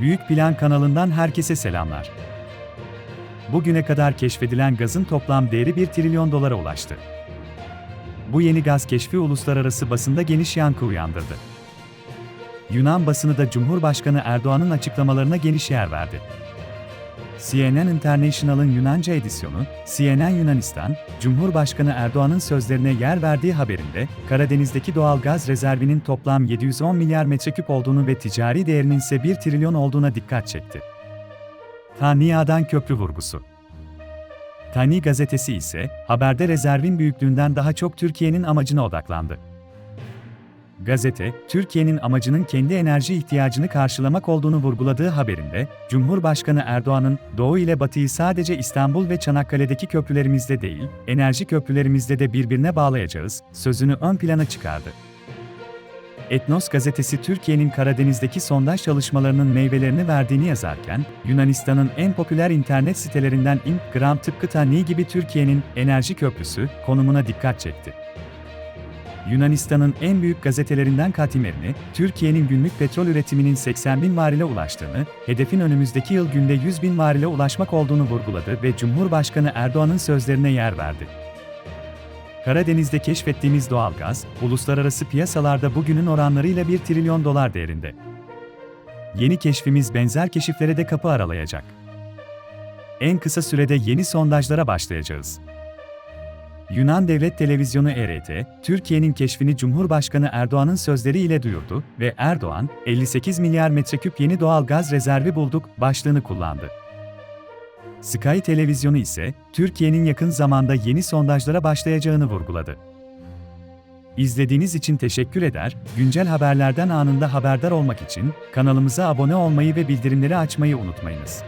Büyük Plan kanalından herkese selamlar. Bugüne kadar keşfedilen gazın toplam değeri 1 trilyon dolara ulaştı. Bu yeni gaz keşfi uluslararası basında geniş yankı uyandırdı. Yunan basını da Cumhurbaşkanı Erdoğan'ın açıklamalarına geniş yer verdi. CNN International'ın Yunanca edisyonu, CNN Yunanistan, Cumhurbaşkanı Erdoğan'ın sözlerine yer verdiği haberinde, Karadeniz'deki doğal gaz rezervinin toplam 710 milyar metreküp olduğunu ve ticari değerinin ise 1 trilyon olduğuna dikkat çekti. Taniya'dan köprü vurgusu. Tani gazetesi ise, haberde rezervin büyüklüğünden daha çok Türkiye'nin amacına odaklandı. Gazete, Türkiye'nin amacının kendi enerji ihtiyacını karşılamak olduğunu vurguladığı haberinde, Cumhurbaşkanı Erdoğan'ın Doğu ile Batı'yı sadece İstanbul ve Çanakkale'deki köprülerimizde değil, enerji köprülerimizde de birbirine bağlayacağız sözünü ön plana çıkardı. Etnos gazetesi Türkiye'nin Karadeniz'deki sondaj çalışmalarının meyvelerini verdiğini yazarken, Yunanistan'ın en popüler internet sitelerinden Instagram tıpkı Tani gibi Türkiye'nin enerji köprüsü konumuna dikkat çekti. Yunanistan'ın en büyük gazetelerinden Katimerini, Türkiye'nin günlük petrol üretiminin 80 bin varile ulaştığını, hedefin önümüzdeki yıl günde 100 bin varile ulaşmak olduğunu vurguladı ve Cumhurbaşkanı Erdoğan'ın sözlerine yer verdi. Karadeniz'de keşfettiğimiz doğalgaz, uluslararası piyasalarda bugünün oranlarıyla 1 trilyon dolar değerinde. Yeni keşfimiz benzer keşiflere de kapı aralayacak. En kısa sürede yeni sondajlara başlayacağız. Yunan Devlet Televizyonu ERT, Türkiye'nin keşfini Cumhurbaşkanı Erdoğan'ın sözleriyle duyurdu ve Erdoğan, 58 milyar metreküp yeni doğal gaz rezervi bulduk başlığını kullandı. Sky Televizyonu ise, Türkiye'nin yakın zamanda yeni sondajlara başlayacağını vurguladı. İzlediğiniz için teşekkür eder, güncel haberlerden anında haberdar olmak için kanalımıza abone olmayı ve bildirimleri açmayı unutmayınız.